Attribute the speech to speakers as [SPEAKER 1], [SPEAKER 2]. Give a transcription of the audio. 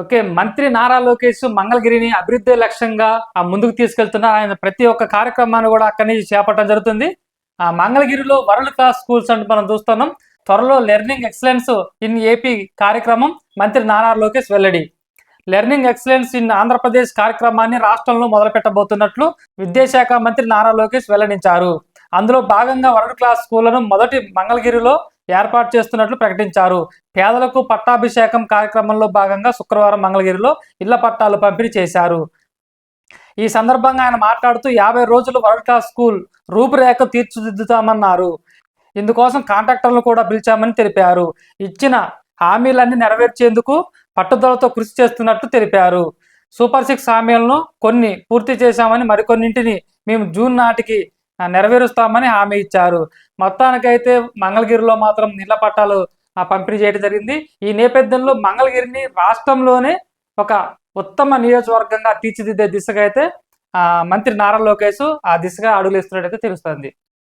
[SPEAKER 1] Okay మంత్రి నారా లోకేష్ మంగళగిరిని అభివృద్ధి లక్ష్యంగా ఆ ముందుకు తీసుకెళ్తున్నారు. ఆయన ప్రతి ఒక్క కార్యక్రమాన్ని కూడా అక్కడి నుంచి చేపట్టడం జరుగుతుంది. ఆ మంగళగిరిలో వరల్డ్ క్లాస్ స్కూల్స్ అంటే మనం చూస్తున్నాం. త్వరలో లెర్నింగ్ ఎక్సలెన్స్ ఇన్ ఏపీ కార్యక్రమం మంత్రి నారా లోకేష్ వెల్లడి. లెర్నింగ్ ఎక్సలెన్స్ ఇన్ ఆంధ్రప్రదేశ్ కార్యక్రమాన్ని రాష్ట్రంలో మొదలుపెట్టబోతున్నట్లు విద్యాశాఖ మంత్రి నారా లోకేష్ వెల్లడించారు. అందులో భాగంగా వరల్డ్ క్లాస్ స్కూళ్ళను మొదటి మంగళగిరిలో ఏర్పాటు చేస్తున్నట్లు ప్రకటించారు. పేదలకు పట్టాభిషేకం కార్యక్రమంలో భాగంగా శుక్రవారం మంగళగిరిలో ఇళ్ళ పట్టాలు పంపిణీ చేశారు. ఈ సందర్భంగా ఆయన మాట్లాడుతూ యాభై రోజులు వరల్డ్ క్లాస్ స్కూల్ రూపురేఖ తీర్చిదిద్దుతామన్నారు. ఇందుకోసం కాంట్రాక్టర్లు కూడా పిలిచామని తెలిపారు. ఇచ్చిన హామీలన్నీ నెరవేర్చేందుకు పట్టుదలతో కృషి చేస్తున్నట్టు తెలిపారు. సూపర్ సిక్స్ హామీలను కొన్ని పూర్తి చేశామని మరికొన్నింటిని మేము జూన్ నాటికి నెరవేరుస్తామని హామీ ఇచ్చారు. మొత్తానికైతే మంగళగిరిలో మాత్రం నీళ్ళ పట్టాలు ఆ, పంపిణీ చేయడం జరిగింది. ఈ నేపథ్యంలో మంగళగిరిని రాష్ట్రంలోనే ఒక ఉత్తమ నియోజకవర్గంగా తీర్చిదిద్దే దిశగా అయితే ఆ, మంత్రి నారా లోకేష్ ఆ దిశగా అడుగులేస్తున్నట్టయితే తెలుస్తుంది.